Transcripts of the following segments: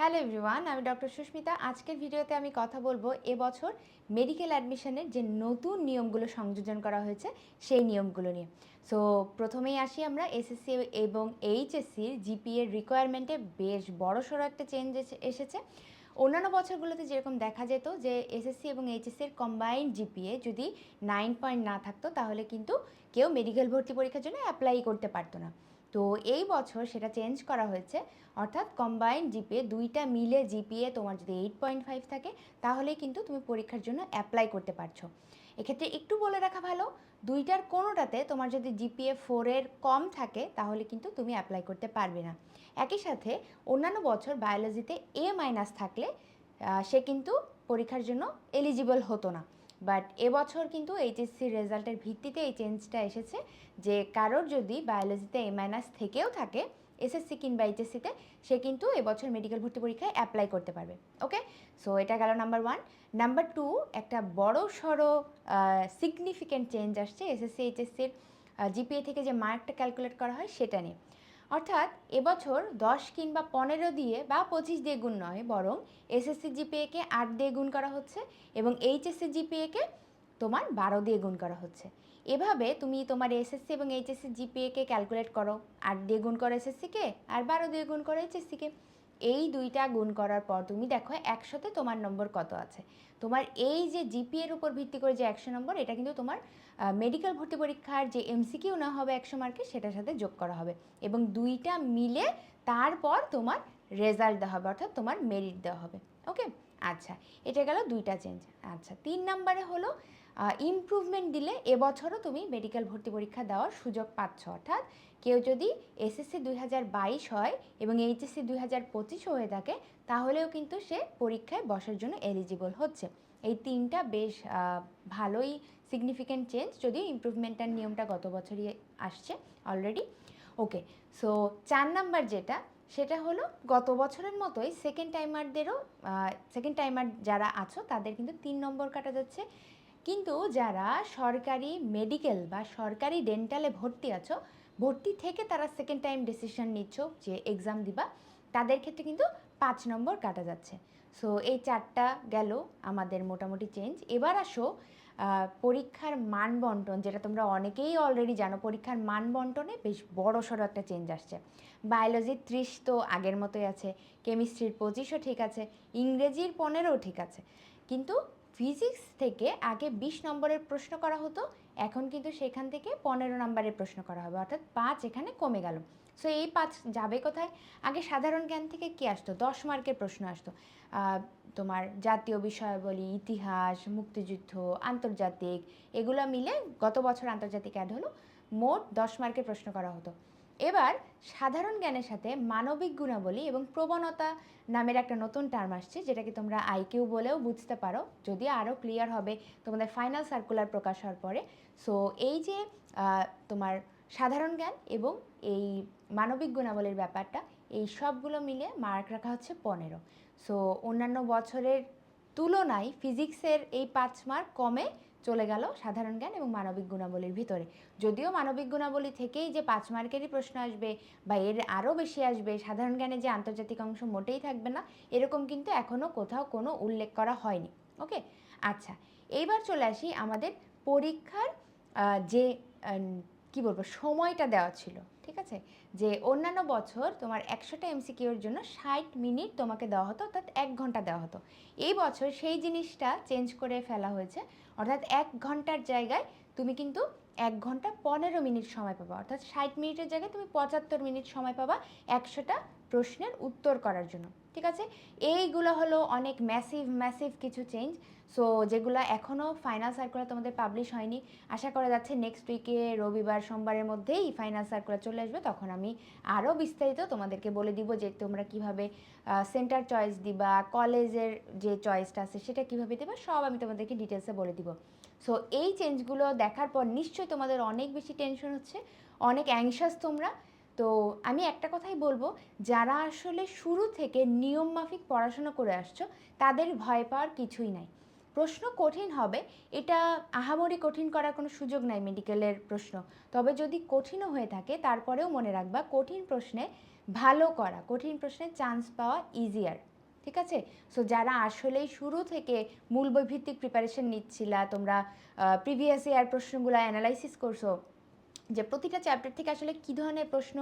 Hello everyone, আমি doctor Susmita. আজকের ভিডিওতে আমি কথা বলব এবছর মেডিকেল অ্যাডমিশনের যে নতুন নিয়মগুলো সংযোজন করা হয়েছে, সেই নিয়মগুলো নিয়ে। সো প্রথমেই আসি আমরা এসএসসি এবং এইচএসসির জিপিএর রিকোয়ারমেন্টে বেশ বড়সড় একটা চেঞ্জ এসেছে। অন্যান্য বছরগুলোতে যেরকম দেখা যেত যে এসএসসি এবং এইচএসসির কম্বাইন্ড জিপিএ যদি নাইন পয়েন্ট না থাকতো, তাহলে কিন্তু কেউ মেডিকেল ভর্তি পরীক্ষার জন্য অ্যাপ্লাই করতে পারতো না। তো এই বছর সেটা চেঞ্জ করা হয়েছে। অর্থাৎ কম্বাইন্ড জিপিএ দুইটা মিলে জিপিএ তোমার যদি এইট পয়েন্ট ফাইভ থাকে, তাহলেই কিন্তু তুমি পরীক্ষার জন্য অ্যাপ্লাই করতে পারছ। এক্ষেত্রে একটু বলে রাখা ভালো, দুইটার কোনোটাতে তোমার যদি জিপিএ ফোরের কম থাকে, তাহলে কিন্তু তুমি অ্যাপ্লাই করতে পারবে না। একই সাথে অন্যান্য বছর বায়োলজিতে এ মাইনাস থাকলে সে কিন্তু পরীক্ষার জন্য এলিজিবল হতো না। বাট এবছর কিন্তু এইচএসসির রেজাল্টের ভিত্তিতে এই চেঞ্জটা এসেছে যে কারোর যদি বায়োলজিতে এ মাইনাস থেকেও থাকে এসএসসি কিংবা এইচএসসিতে সে কিন্তু এবছর মেডিকেল ভর্তি পরীক্ষায় অ্যাপ্লাই করতে পারবে ওকে সো এটা গেল নাম্বার ওয়ান নাম্বার টু একটা বড় সড়ো সিগনিফিক্যান্ট চেঞ্জ আসছে এসএসসি এইচএসসির জিপিএ থেকে যে মার্কটা ক্যালকুলেট করা হয় সেটা নিয়ে। অর্থাৎ এবছর দশ কিংবা পনেরো দিয়ে বা পঁচিশ দিয়ে গুণ নয়, বরং এসএসসি জিপিএকে আট দিয়ে গুণ করা হচ্ছে এবং এইচএসসি জিপিএকে তোমার বারো দিয়ে গুণ করা হচ্ছে। এভাবে তুমি তোমার এসএসসি এবং এইচএসসি জিপিএকে ক্যালকুলেট করো। আট দিয়ে গুণ করো এসএসসিকে আর বারো দিয়ে গুণ করো এইচএসসিকে এই দুইটা গুণ করার পর তুমি দেখো একসাথে তোমার নম্বর কত আছে। তোমার এই যে জিপিএর উপর ভিত্তি করে যে একশো নম্বর, এটা কিন্তু তোমার মেডিকেল ভর্তি পরীক্ষার যে এমসিকিউ না হবে একশো মার্কে সেটার সাথে যোগ করা হবে। এবং দুইটা মিলে তারপর তোমার রেজাল্ট দেওয়া হবে, অর্থাৎ তোমার মেরিট দেওয়া হবে। ওকে আচ্ছা এটা গেল দুইটা চেঞ্জ আচ্ছা তিন নাম্বারে হলো ইমপ্রুভমেন্ট দিলে এবছরও তুমি মেডিকেল ভর্তি পরীক্ষা দেওয়ার সুযোগ পাচ্ছ। অর্থাৎ কেউ যদি এসএসসি দুই হাজার বাইশ হয় এবং এইচএসসি দুই হাজার হয়ে থাকে, তাহলেও কিন্তু সে পরীক্ষায় বসার জন্য এলিজিবল হচ্ছে। এই তিনটা বেশ ভালোই সিগনিফিক্যান্ট চেঞ্জ যদিও ইমপ্রুভমেন্টের নিয়মটা গত বছরই আসছে অলরেডি ওকে সো চার নাম্বার যেটা সেটা হলো গত বছরের মতোই সেকেন্ড টাইমারদেরও সেকেন্ড টাইমার যারা আছো তাদের কিন্তু তিন নম্বর কাটা যাচ্ছে। কিন্তু যারা সরকারি মেডিকেল বা সরকারি ডেন্টালে ভর্তি আছো, ভর্তি থেকে তারা সেকেন্ড টাইম ডিসিশন নিচ্ছ যে এক্সাম দিবা, তাদের ক্ষেত্রে কিন্তু পাঁচ নম্বর কাটা যাচ্ছে। সো এই চারটা গেল আমাদের মোটামুটি চেঞ্জ এবার আসো পরীক্ষার মান বন্টন, যেটা তোমরা অনেকেই অলরেডি জানো, পরীক্ষার মান বন্টনে বেশ বড় সড়ো একটা চেঞ্জ আসছে। বায়োলজির ত্রিশ তো আগের মতোই আছে কেমিস্ট্রির পঁচিশও ঠিক আছে ইংরেজির পনেরোও ঠিক আছে। কিন্তু ফিজিক্স থেকে আগে বিশ নম্বরের প্রশ্ন করা হতো, এখন কিন্তু সেখান থেকে পনেরো নম্বরের প্রশ্ন করা হবে, অর্থাৎ পাঁচ এখানে কমে গেল। সো এই পাঁচ যাবে কোথায়? আগে সাধারণ জ্ঞান থেকে কি আসতো? দশ মার্কের প্রশ্ন আসতো। তোমার জাতীয় বিষয়াবলী, ইতিহাস, মুক্তিযুদ্ধ, আন্তর্জাতিক, এগুলো মিলে গত বছর আন্তর্জাতিক অ্যাড হলো, মোট দশ মার্কের প্রশ্ন করা হতো। এবার সাধারণ জ্ঞানের সাথে মানবিক গুণাবলী এবং প্রবণতা নামের একটা নতুন টার্ম আসছে, যেটাকে তোমরা আইকিউ বলেও বুঝতে পারো। যদি আরও ক্লিয়ার হবে, তোমাদের ফাইনাল সার্কুলার প্রকাশ হওয়ার পরে। সো এই যে তোমার সাধারণ জ্ঞান এবং এই মানবিক গুণাবলীর ব্যাপারটা, এই সবগুলো মিলে মার্ক রাখা হচ্ছে পনেরো। সো অন্যান্য বছরের তুলনায় ফিজিক্সের এই পাঁচ মার্ক কমে চলে গেল সাধারণ জ্ঞান এবং মানবিক গুণাবলীর ভিতরে। যদিও মানবিক গুণাবলী থেকেই যে পাঁচ মার্কেরই প্রশ্ন আসবে বা এর আরও বেশি আসবে, সাধারণ জ্ঞানে যে আন্তর্জাতিক অংশ মোটেই থাকবে না, এরকম কিন্তু এখনও কোথাও কোনো উল্লেখ করা হয়নি। ওকে আচ্ছা এইবার চলে আসি আমাদের পরীক্ষার যে কি বলব, সময়টা দেওয়া ছিল, ঠিক আছে? যে অন্যান্য বছর তোমার একশোটা এমসিকিউর জন্য ষাট মিনিট তোমাকে দেওয়া হতো, অর্থাৎ এক ঘণ্টা দেওয়া হতো। এই বছর সেই জিনিসটা চেঞ্জ করে ফেলা হয়েছে, অর্থাৎ এক ঘণ্টার জায়গায় তুমি কিন্তু এক ঘণ্টা পনেরো মিনিট সময় পাবা, অর্থাৎ ষাট মিনিটের জায়গায় তুমি পঁচাত্তর মিনিট সময় পাবা, একশোটা প্রশ্নের উত্তর করার জন্য, ঠিক আছে? এইগুলো হলো অনেক ম্যাসিভ ম্যাসিভ কিছু চেঞ্জ সো যেগুলো এখনও ফাইনাল সার্কুলার তোমাদের পাবলিশ হয়নি। আশা করা যাচ্ছে নেক্সট উইকে রবিবার, সোমবারের মধ্যেই ফাইনাল সার্কুলার চলে আসবে। তখন আমি আরও বিস্তারিত তোমাদেরকে বলে দিব যে তোমরা কীভাবে সেন্টার চয়েস দিবা কলেজের যে চয়েসটা আছে সেটা কীভাবে দিবা, সব আমি তোমাদেরকে ডিটেলসে বলে দিব। সো এই চেঞ্জগুলো দেখার পর নিশ্চয়ই তোমাদের অনেক বেশি টেনশন হচ্ছে, অনেক অ্যাংশাস তোমরা তো আমি একটা কথাই বলব, যারা আসলে শুরু থেকে নিয়ম মাফিক পড়াশোনা করে আসছো, তাদের ভয় পাওয়ার কিছুই নাই। প্রশ্ন কঠিন হবে, এটা আহামরি কঠিন করার কোনো সুযোগ নাই মেডিকেলের প্রশ্ন। তবে যদি কঠিনও হয়ে থাকে, তারপরেও মনে রাখবা, কঠিন প্রশ্নে ভালো করা, কঠিন প্রশ্নে চান্স পাওয়া ইজিয়ার ঠিক আছে? সো যারা আসলেই শুরু থেকে মূল বই ভিত্তিক প্রিপারেশন নিচ্ছিলা, তোমরা প্রিভিয়াস ইয়ার প্রশ্নগুলো অ্যানালাইসিস করছ যে প্রতিটা চ্যাপ্টার থেকে আসলে কী ধরনের প্রশ্ন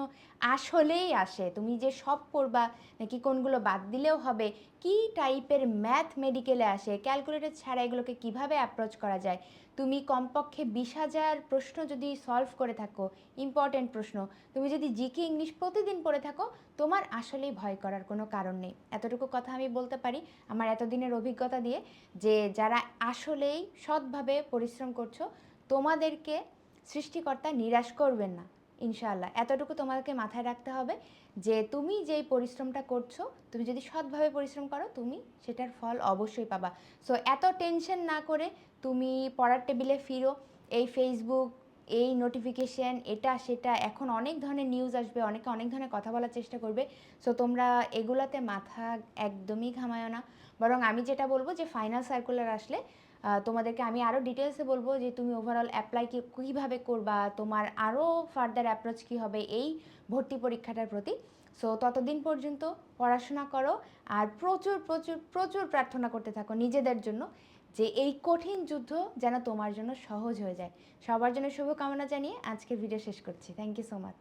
আসলেই আসে? তুমি যে সব করবা নাকি কোনগুলো বাদ দিলেও হবে? কি টাইপের ম্যাথ মেডিকেলে আসে? ক্যালকুলেটর ছাড়া এগুলোকে কীভাবে অ্যাপ্রোচ করা যায়? তুমি কমপক্ষে বিশ হাজার প্রশ্ন যদি সলভ করে থাকো ইম্পর্টেন্ট প্রশ্ন, তুমি যদি জিকে ইংলিশ প্রতিদিন পড়ে থাকো, তোমার আসলেই ভয় করার কোনো কারণ নেই। এতটুকু কথা আমি বলতে পারি আমার এতদিনের অভিজ্ঞতা দিয়ে যে যারা আসলেই সৎভাবে পরিশ্রম করছ, তোমাদেরকে সৃষ্টিকর্তা নিরাশ করবেন না, ইনশাআল্লাহ। এতটুকু তোমাদেরকে মাথায় রাখতে হবে যে তুমি যেই পরিশ্রমটা করছ, তুমি যদি সৎভাবে পরিশ্রম করো, তুমি সেটার ফল অবশ্যই পাবা। সো এত টেনশন না করে তুমি পড়ার টেবিলে ফিরো, এই ফেসবুক এই নোটিফিকেশন এটা, সেটা, এখন অনেক ধরনের নিউজ আসবে, অনেকে অনেক ধরনের কথা বলার চেষ্টা করবে। সো তোমরা এগুলাতে মাথা একদমই ঘামায় না। বরং আমি যেটা বলব যে ফাইনাল সার্কুলার আসলে তোমাদেরকে আমি আরও ডিটেলসে বলব যে, তুমি ওভারঅল অ্যাপ্লাই কীভাবে করবা, তোমার আরও ফার্দার অ্যাপ্রোচ কী হবে এই ভর্তি পরীক্ষাটার প্রতি। সো ততদিন পর্যন্ত পড়াশোনা করো আর প্রচুর প্রচুর প্রচুর প্রার্থনা করতে থাকো নিজেদের জন্য। যে এই কঠিন যুদ্ধ যেন তোমার জন্য সহজ হয়ে যায়। সবার জন্য শুভকামনা জানিয়ে আজকে ভিডিও শেষ করছি। Thank you so much